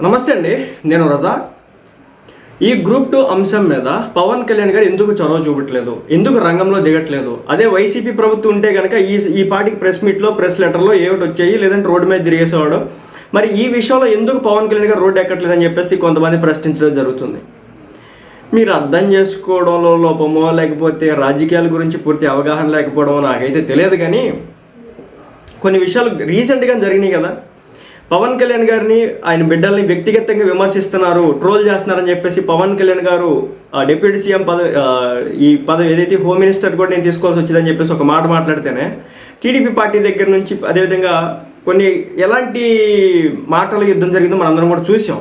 నమస్తే అండి నేను రజా. ఈ గ్రూప్ టూ అంశం మీద పవన్ కళ్యాణ్ గారు ఎందుకు చొరవ చూపట్లేదు? ఎందుకు రంగంలో దిగట్లేదు? అదే వైసీపీ ప్రభుత్వం ఉంటే కనుక ఈ ఈ పార్టీకి ప్రెస్ మీట్లో ప్రెస్ లెటర్లో ఏమిటి వచ్చాయి లేదంటే రోడ్డు మీద తిరిగేసేవాడు. మరి ఈ విషయంలో ఎందుకు పవన్ కళ్యాణ్ గారు రోడ్డు ఎక్కట్లేదు అని చెప్పేసి కొంతమంది ప్రశ్నించడం జరుగుతుంది. మీరు అర్థం చేసుకోవడంలో లోపమో లేకపోతే రాజకీయాల గురించి పూర్తి అవగాహన లేకపోవడమో నాకైతే తెలియదు కానీ కొన్ని విషయాలు రీసెంట్గా జరిగినాయి కదా. పవన్ కళ్యాణ్ గారిని ఆయన బిడ్డల్ని వ్యక్తిగతంగా విమర్శిస్తున్నారు ట్రోల్ చేస్తున్నారని చెప్పేసి పవన్ కళ్యాణ్ గారు డిప్యూటీ సీఎం పదవి ఈ పదవి ఏదైతే హోమ్ మినిస్టర్ కూడా నేను తీసుకోవాల్సి వచ్చిందని చెప్పేసి ఒక మాట మాట్లాడితేనే టీడీపీ పార్టీ దగ్గర నుంచి అదేవిధంగా కొన్ని ఎలాంటి మాటల యుద్ధం జరిగిందో మనందరం కూడా చూసాం.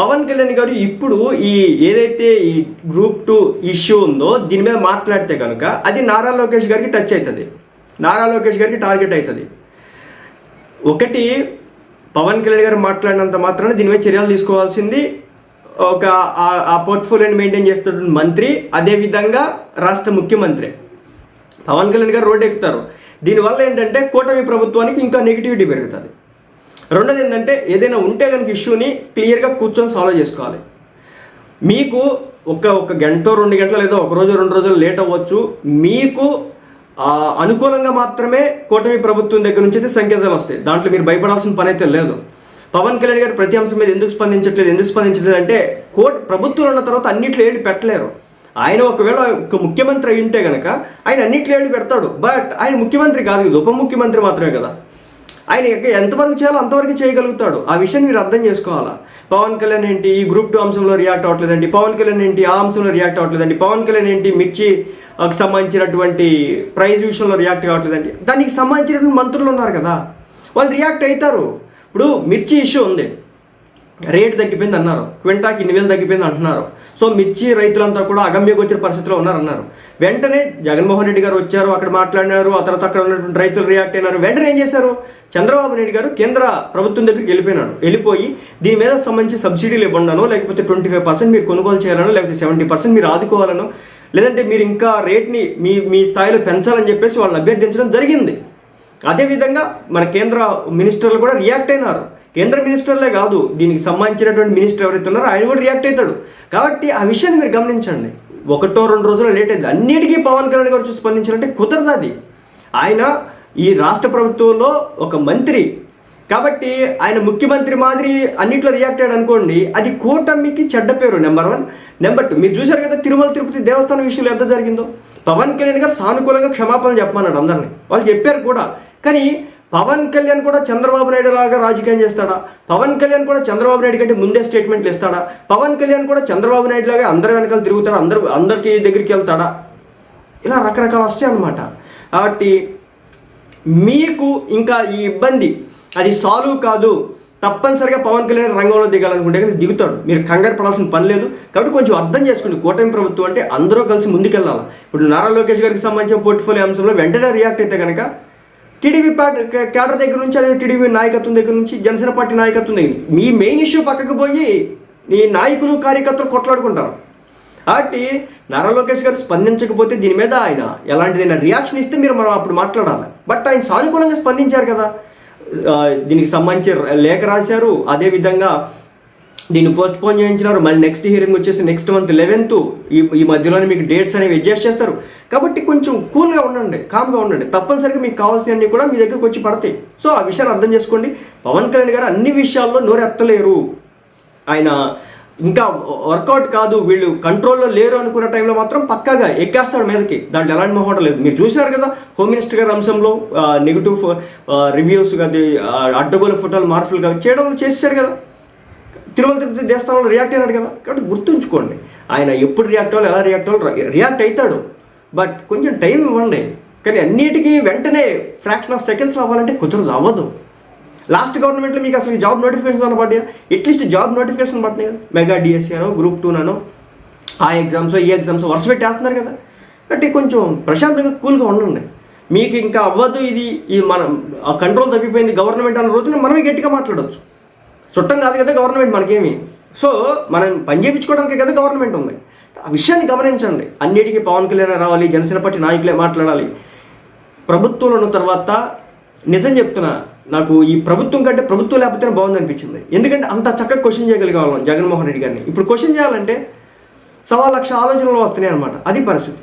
పవన్ కళ్యాణ్ గారు ఇప్పుడు ఈ ఏదైతే ఈ గ్రూప్ టూ ఇష్యూ ఉందో దీని మీద మాట్లాడితే కనుక అది నారా లోకేష్ గారికి టచ్ అవుతుంది. నారా లోకేష్ గారికి టార్గెట్ అవుతుంది. ఒకటి పవన్ కళ్యాణ్ గారు మాట్లాడినంత మాత్రాన దీని మీద చర్యలు తీసుకోవాల్సింది ఒక ఆ- పోర్ట్ఫోలియోని మెయింటైన్ చేస్తున్న మంత్రి అదేవిధంగా రాష్ట్ర ముఖ్యమంత్రి. పవన్ కళ్యాణ్ గారు రోడ్డు ఎక్కుతారు. దీనివల్ల ఏంటంటే కూటమి ప్రభుత్వానికి ఇంకా నెగిటివిటీ పెరుగుతుంది. రెండోది ఏంటంటే ఏదైనా ఉంటే కనుక ఇష్యూని క్లియర్గా కూర్చొని సాల్వ్ చేసుకోవాలి. మీకు ఒక ఒక గంట రెండు గంటలు లేదా ఒక రోజు రెండు రోజులు లేట్ అవ్వచ్చు. మీకు అనుకూలంగా మాత్రమే కూటమి ప్రభుత్వం దగ్గర నుంచి అయితే సంకేతాలు వస్తాయి. దాంట్లో మీరు భయపడాల్సిన పని అయితే లేదు. పవన్ కళ్యాణ్ గారు ప్రతి అంశం మీద ఎందుకు స్పందించట్లేదు ఎందుకు స్పందించట్లేదు అంటే కోర్టు ప్రభుత్వం ఉన్న తర్వాత అన్నిట్లో ఏళ్ళు పెట్టలేరు. ఆయన ఒకవేళ ఒక ముఖ్యమంత్రి అయి ఉంటే కనుక ఆయన అన్నిట్లో ఏళ్ళు పెడతాడు. బట్ ఆయన ముఖ్యమంత్రి కాదు కదా ఉప ముఖ్యమంత్రి మాత్రమే కదా. ఆయన ఎంతవరకు చేయాలో అంతవరకు చేయగలుగుతాడు. ఆ విషయం మీరు అర్థం చేసుకోవాలా? పవన్ కళ్యాణ్ ఏంటి? ఈ గ్రూప్ టూ అంశంలో రియాక్ట్ అవ్వట్లేదండి పవన్ కళ్యాణ్ ఏంటి? ఆ అంశంలో రియాక్ట్ అవ్వట్లేదండి పవన్ కళ్యాణ్ ఏంటి? మిర్చి సంబంధించినటువంటి ప్రైజ్ విషయంలో రియాక్ట్ కావట్లేదండి. దానికి సంబంధించినటువంటి మంత్రులు ఉన్నారు కదా వాళ్ళు రియాక్ట్ అవుతారు ఇప్పుడు మిర్చి ఇష్యూ ఉంది. రేట్ తగ్గిపోయింది అన్నారు. క్వింటాకి ఇన్ని వేలు తగ్గిపోయింది అంటున్నారు. సో మిర్చి రైతులంతా కూడా అగమ్యకు వచ్చిన పరిస్థితిలో ఉన్నారన్నారు. వెంటనే జగన్మోహన్ రెడ్డి గారు వచ్చారు అక్కడ మాట్లాడినారు ఆ తర్వాత అక్కడ ఉన్నటువంటి రైతులు రియాక్ట్ అయినారు. వెంటనే ఏం చేశారు? చంద్రబాబు నాయుడు గారు కేంద్ర ప్రభుత్వం దగ్గరికి వెళ్ళిపోయినాడు. వెళ్ళిపోయి దీని మీద సంబంధించి సబ్సిడీలు ఇవ్వండాను లేకపోతే ట్వంటీ ఫైవ్ పర్సెంట్ మీరు కొనుగోలు చేయాలను లేకపోతే సెవెంటీ పర్సెంట్ మీరు ఆదుకోవాలను లేదంటే మీరు ఇంకా రేట్ని మీ మీ స్థాయిలో పెంచాలని చెప్పేసి వాళ్ళని అభ్యర్థించడం జరిగింది. అదేవిధంగా మన కేంద్ర మినిస్టర్లు కూడా రియాక్ట్ అయినారు. కేంద్ర మినిస్టర్లే కాదు దీనికి సంబంధించినటువంటి మినిస్టర్ ఎవరైతే ఉన్నారో ఆయన కూడా రియాక్ట్ అవుతాడు. కాబట్టి ఆ విషయాన్ని మీరు గమనించండి. ఒకటో రెండు రోజులు లేట్ అయింది. అన్నిటికీ పవన్ కళ్యాణ్ గారు చూసి స్పందించాలంటే కుదరదు అది. ఆయన ఈ రాష్ట్ర ప్రభుత్వంలో ఒక మంత్రి కాబట్టి ఆయన ముఖ్యమంత్రి మాదిరి అన్నిట్లో రియాక్ట్ అయ్యాడు అనుకోండి అది కూటమికి చెడ్డ పేరు నెంబర్ వన్ నెంబర్ టూ మీరు చూశారు కదా తిరుమల తిరుపతి దేవస్థానం విషయంలో ఎంత జరిగిందో? పవన్ కళ్యాణ్ గారు సానుకూలంగా క్షమాపణలు చెప్పమన్నాడు అందరిని. వాళ్ళు చెప్పారు కూడా. కానీ పవన్ కళ్యాణ్ కూడా చంద్రబాబు నాయుడు లాగా రాజకీయం చేస్తాడా? పవన్ కళ్యాణ్ కూడా చంద్రబాబు నాయుడు కంటే ముందే స్టేట్మెంట్లు ఇస్తాడా? పవన్ కళ్యాణ్ కూడా చంద్రబాబు నాయుడు లాగా అందరి వెనకాల తిరుగుతాడా? అందరు అందరికి దగ్గరికి వెళ్తాడా? ఇలా రకరకాలు వస్తాయి అన్నమాట కాబట్టి మీకు ఇంకా ఈ ఇబ్బంది అది సాల్వ్ కాదు. తప్పనిసరిగా పవన్ కళ్యాణ్ రంగంలో దిగాలనుకుంటే కానీ దిగుతాడు. మీరు కంగారు పడాల్సిన పని లేదు. కాబట్టి కొంచెం అర్థం చేసుకోండి. కూటమి ప్రభుత్వం అంటే అందరూ కలిసి ముందుకెళ్ళాలి? ఇప్పుడు నారా లోకేష్ గారికి సంబంధించిన పోర్ట్ఫోలియో అంశంలో వెంటనే రియాక్ట్ అయితే కనుక టీడీపీ పార్టీ కేడర్ దగ్గర నుంచి అదే టీడీపీ నాయకత్వం దగ్గర నుంచి జనసేన పార్టీ నాయకత్వం దగ్గర మీ మెయిన్ ఇష్యూ పక్కకు పోయి ఈ నాయకులు కార్యకర్తలు కొట్లాడుకుంటారు. కాబట్టి నారా లోకేష్ గారు స్పందించకపోతే దీని మీద ఆయన ఎలాంటిదైనా రియాక్షన్ ఇస్తే మీరు మనం అప్పుడు మాట్లాడాలి. బట్ ఆయన సానుకూలంగా స్పందించారు కదా. దీనికి సంబంధించి లేఖ రాశారు. అదేవిధంగా దీన్ని పోస్ట్ పోన్ చేయించినారు. మళ్ళీ నెక్స్ట్ హియరింగ్ వచ్చేసి నెక్స్ట్ మంత్ లెవెన్త్ ఈ ఈ మధ్యలోనే మీకు డేట్స్ అనేవి అడ్జస్ట్ చేస్తారు. కాబట్టి కొంచెం కూల్గా ఉండండి కామ్గా ఉండండి. తప్పనిసరిగా మీకు కావాల్సినవన్నీ కూడా మీ దగ్గరకు వచ్చి పడతాయి. సో ఆ విషయాన్ని అర్థం చేసుకోండి. పవన్ కళ్యాణ్ గారు అన్ని విషయాల్లో నోరెత్తలేరు. ఆయన ఇంకా వర్కౌట్ కాదు వీళ్ళు కంట్రోల్లో లేరు అనుకున్న టైంలో మాత్రం పక్కాగా ఎక్కేస్తాడు మీదకి. దాంట్లో ఎలాంటి మొహం లేదు. మీరు చూసినారు కదా హోమ్ మినిస్టర్ గారి అంశంలో నెగిటివ్ రివ్యూస్ అది ఆ, అడ్డగోలు ఫోటోలు మార్పులు కాదు చేయడం చేశారు కదా. తిరుమల తిరుపతి దేవస్థానంలో రియాక్ట్ అయినాడు కదా. కాబట్టి గుర్తుంచుకోండి. ఆయన ఎప్పుడు రియాక్ట్ అవ్వాలి ఎలా రియాక్ట్ అవ్వాలి రియాక్ట్ అవుతాడు బట్ కొంచెం టైం ఇవ్వండి. కానీ అన్నిటికీ వెంటనే ఫ్రాక్షన్ ఆఫ్ సెకండ్స్ అవ్వాలంటే కుదరదు అవ్వదు. లాస్ట్ గవర్నమెంట్లో మీకు అసలు జాబ్ నోటిఫికేషన్ అన్న పడ్డాయా? అట్లీస్ట్ జాబ్ నోటిఫికేషన్ పడుతున్నాయి కదా మెగా డిఎస్సీ అనో గ్రూప్ టూనో ఆ ఎగ్జామ్స్ ఈ ఎగ్జామ్స్ వరుస పెట్టేస్తున్నారు కదా? కాబట్టి కొంచెం ప్రశాంతంగా కూల్గా ఉండండి. మీకు ఇంకా అవ్వదు ఇది ఈ మనం ఆ కంట్రోల్ తప్పిపోయింది గవర్నమెంట్ అన్న రోజున మనమే గట్టిగా మాట్లాడవచ్చు చుట్టం కాదు కదా గవర్నమెంట్ మనకేమి? సో మనం పని చేయించుకోవడానికి కదా గవర్నమెంట్ ఉంది. ఆ విషయాన్ని గమనించండి. అన్నిటికీ పవన్ కళ్యాణ్ రావాలి జనసేన పార్టీ నాయకులే మాట్లాడాలి. ప్రభుత్వంలో ఉన్న తర్వాత నిజం చెప్తున్నా నాకు ఈ ప్రభుత్వం కంటే ప్రభుత్వం లేకపోతేనే బాగుంది అనిపించింది. ఎందుకంటే అంత చక్కగా క్వశ్చన్ చేయగలిగే వాళ్ళం జగన్మోహన్ రెడ్డి గారిని. ఇప్పుడు క్వశ్చన్ చేయాలంటే సవా లక్ష ఆలోచనలు వస్తున్నాయి అనమాట అది పరిస్థితి.